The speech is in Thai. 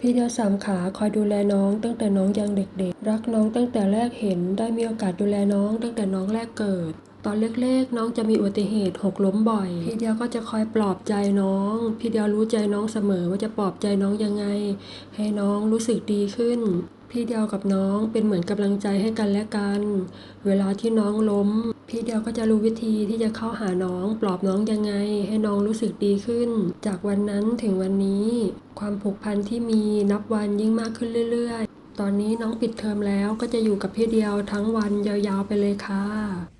พี่เดียวสามขาคอยดูแลน้องตั้งแต่น้องยังเด็กๆ รักน้องตั้งแต่แรกเห็น ได้มีโอกาสดูแลน้องตั้งแต่น้องแรกเกิด ตอนเล็กๆ น้องจะมีอุบัติเหตุหกล้มบ่อย พี่เดียวก็จะคอยปลอบใจน้อง พี่เดียวรู้ใจน้องเสมอว่าจะปลอบใจน้องยังไง ให้น้องรู้สึกดีขึ้น พี่เดียวกับน้องเป็นเหมือนกำลังใจให้กันและกัน เวลาที่น้องล้ม พี่เดียวก็จะรู้วิธีที่จะเข้าหาน้อง ปลอบน้องยังไง ให้น้องรู้สึกดีขึ้น จากวันนั้นถึงวันนี้ ความผูกพันที่มีนับวันยิ่งมากขึ้นเรื่อยๆ ตอนนี้น้องปิดเทอมแล้วก็จะอยู่กับพี่เดียวทั้งวันยาวๆไปเลยค่ะ